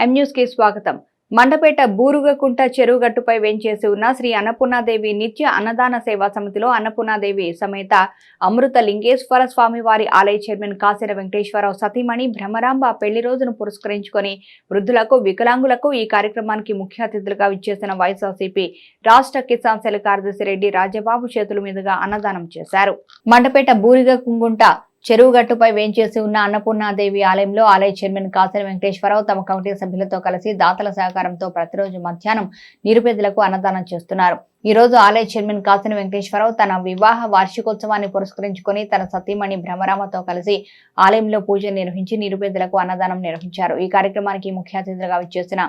ఎం న్యూస్కి స్వాగతం. మండపేట బూరుగకుంట చెరువుగట్టుపై వెంచేసి ఉన్న శ్రీ అన్నపూర్ణాదేవి నిత్య అన్నదాన సేవా సమితిలో అన్నపూర్ణాదేవి సమేత అమృత లింగేశ్వర స్వామి వారి ఆలయ చైర్మన్ కాసిర వెంకటేశ్వరరావు సతీమణి భ్రమరాంబ పెళ్ళి రోజును పురస్కరించుకొని వృద్ధులకు వికలాంగులకు ఈ కార్యక్రమానికి ముఖ్య అతిథులుగా విచ్చేసిన వైఎస్ఆర్సీపీ రాష్ట్ర కిసాన్ సెల్ కార్యదర్శి రెడ్డి రాజబాబు చేతుల మీదుగా అన్నదానం చేశారు. మండపేట బూరిగ కుంగుంట చెరువుగట్టుపై వేంచేసి ఉన్న అన్నపూర్ణాదేవి ఆలయంలో ఆలయ చైర్మన్ కాసిన వెంకటేశ్వరరావు తమ కమిటీ సభ్యులతో కలిసి దాతల సహకారంతో ప్రతిరోజు మధ్యాహ్నం నిరుపేదలకు అన్నదానం చేస్తున్నారు. ఈ రోజు ఆలయ చైర్మన్ కాసిన వెంకటేశ్వరరావు తన వివాహ వార్షికోత్సవాన్ని పురస్కరించుకొని తన సతీమణి భ్రమరామతో కలిసి ఆలయంలో పూజ నిర్వహించి నిరుపేదలకు అన్నదానం నిర్వహించారు. ఈ కార్యక్రమానికి ముఖ్య అతిథులుగా విచ్చేసిన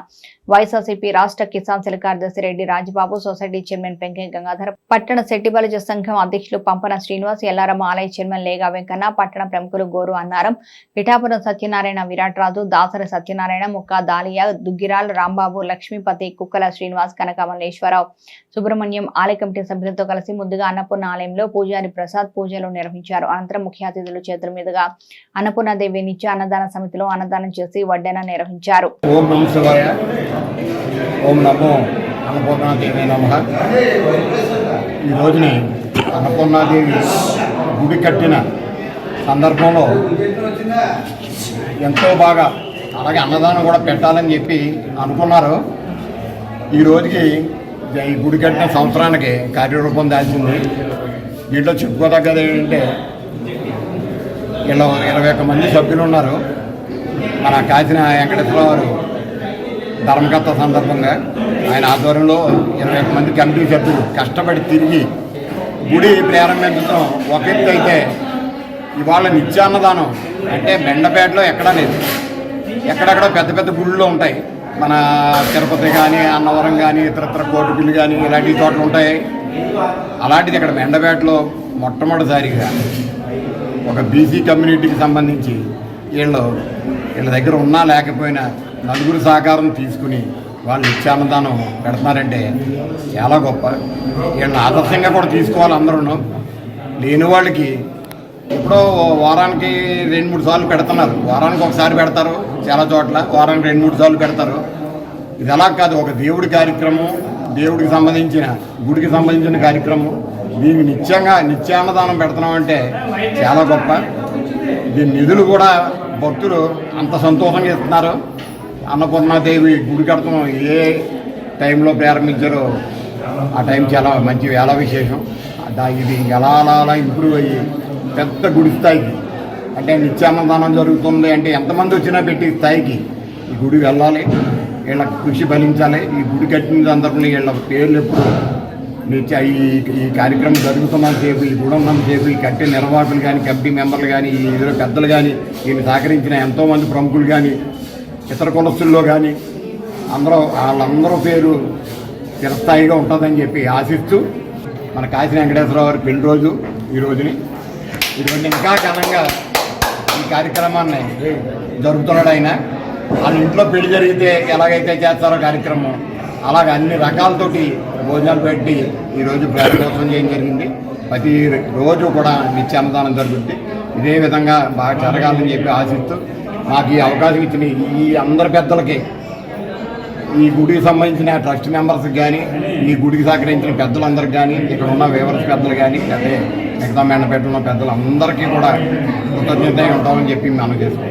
వైఎస్ఆర్సీపీ రాష్ట్ర కిసాన్ సెల్ కార్యదర్శి రెడ్డి రాజబాబు సొసైటీ చైర్మన్ పెంకయ్య గంగాధర్ పట్టణ శెట్టిబలజ సంఘం అధ్యక్షులు పంపన శ్రీనివాస్ ఎల్లారమ్మ ఆలయ చైర్మన్ లేగా వెంకన్న పట్టణ ప్రముఖులు గోరు అన్నారం పిఠాపురం సత్యనారాయణ విరాట్ రాజు దాసరి సత్యనారాయణ ముక్క దాలియా దుగ్గిరాల్ రాంబాబు లక్ష్మీపతి కుక్కల శ్రీనివాస్ కనకమల్లేశ్వరరావు సుబ్రహ్మణ్యం ఆలయ కమిటీ సభ్యులతో కలిసి ముందుగా అన్నపూర్ణ ఆలయంలో పూజారి ప్రసాద్ పూజలు నిర్వహించారు. అనంతరం ముఖ్య అతిథుల చేతుల మీదుగా అన్నపూర్ణదేవి నిత్య అన్నదాన సమితిలో అన్నదానం చేసి వడ్డెన నిర్వహించారు. ఓం ఓం నమో అన్నపూర్ణాదేవి నమ. ఈ రోజుని అన్నపూర్ణాదేవి గుడి కట్టిన సందర్భంలో ఎంతో బాగా అలాగే అన్నదానం కూడా పెట్టాలని చెప్పి అనుకున్నారు. ఈ రోజుకి ఈ గుడి కట్టిన సంవత్సరానికి కార్యరూపం దాల్చింది. దీంట్లో చెప్పుకోదగ్గది ఏంటంటే ఇలా ఇరవై ఒక్క మంది సభ్యులు ఉన్నారు. మన కాసిన వెంకటేశ్వర వారు ధర్మకర్త సందర్భంగా ఆయన ఆధ్వర్యంలో ఇరవై ఒక్క మంది కమిటీ సభ్యులు కష్టపడి తిరిగి గుడి ప్రారంభించడం ఒక అయితే ఇవాళ నిత్యాన్నదానం అంటే బెండపేటలో ఎక్కడా లేదు. ఎక్కడెక్కడ పెద్ద పెద్ద గుళ్ళు ఉంటాయి. మన తిరుపతి కానీ అన్నవరం కానీ ఇతరత్ర కోటిపిల్లి కానీ ఇలాంటి చోట్ల ఉంటాయి. అలాంటిది ఇక్కడ మెండపేటలో మొట్టమొదటిసారిగా ఒక బీసీ కమ్యూనిటీకి సంబంధించి వీళ్ళు వీళ్ళ దగ్గర ఉన్నా లేకపోయినా నలుగురు సహకారం తీసుకుని వాళ్ళు నిత్యాన్నదానం పెడుతున్నారంటే చాలా గొప్ప. వీళ్ళని ఆదర్శంగా కూడా తీసుకోవాలి అందరూ లేని వాళ్ళకి ఎప్పుడో వారానికి రెండు మూడు సార్లు పెడుతున్నారు. వారానికి ఒకసారి పెడతారు చాలా చోట్ల. వారానికి రెండు మూడు సార్లు పెడతారు. ఇది అలా కాదు ఒక దేవుడి కార్యక్రమం దేవుడికి సంబంధించిన గుడికి సంబంధించిన కార్యక్రమం. దీనికి నిత్యంగా నిత్యాన్నదానం పెడుతున్నామంటే చాలా గొప్ప. దీని నిధులు కూడా భక్తులు అంత సంతోషంగా ఇస్తున్నారు అన్నపూర్ణాదేవి గుడి కడతాం ఏ టైంలో ప్రారంభించారో ఆ టైం చాలా మంచి వేళ విశేషం దానికి ఇది ఎలా అలా అలా ఇంప్రూవ్ అయ్యి పెద్ద గుడి స్థాయికి. అంటే నిత్యాన్నదానం జరుగుతుంది అంటే ఎంతమంది వచ్చినా పెట్టి స్థాయికి ఈ గుడి వెళ్ళాలి. వీళ్ళ కృషి ఫలించాలి. ఈ గుడి కట్టిన సందర్భంలో వీళ్ళ పేర్లు ఎప్పుడు నిత్య ఈ ఈ కార్యక్రమం జరుగుతున్నాం సేపు ఈ గుడి ఉన్నంత సేపు ఈ కట్టే నిర్వాహకులు కానీ కమిటీ మెంబర్లు కానీ ఈ ఇతర పెద్దలు కానీ దీన్ని సహకరించిన ఎంతోమంది ప్రముఖులు కానీ ఇతర కులస్తుల్లో కానీ అందరూ వాళ్ళందరూ పేరు చిరస్థాయిగా ఉంటుందని చెప్పి ఆశిస్తూ మన కాశీ వెంకటేశ్వరరావు గారి పెళ్ళి రోజు ఈ రోజుని ఈ ఇంకా ఘనంగా ఈ కార్యక్రమాన్ని జరుపుతున్నాడు ఆయన. వాళ్ళ ఇంట్లో పెళ్ళి జరిగితే ఎలాగైతే చేస్తారో కార్యక్రమం అలాగ అన్ని రకాలతోటి భోజనాలు పెట్టి ఈరోజు ప్రారంభోత్సవం చేయడం జరిగింది. ప్రతి రోజు కూడా నిత్య అన్నదానం జరుగుతుంది ఇదే విధంగా బాగా జరగాలని చెప్పి ఆశిస్తూ మాకు ఈ అవకాశం ఇచ్చిన ఈ అందరి పెద్దలకి ఈ గుడికి సంబంధించిన ట్రస్ట్ మెంబర్స్ కానీ ఈ గుడికి సహకరించిన పెద్దలందరికీ కానీ ఇక్కడ ఉన్న వేవర్స్ పెద్దలు కానీ అదే మిగతా మెండపేట ఉన్న పెద్దలు అందరికీ కూడా కృతజ్ఞత ఉంటామని చెప్పి మనం చేసుకోవాలి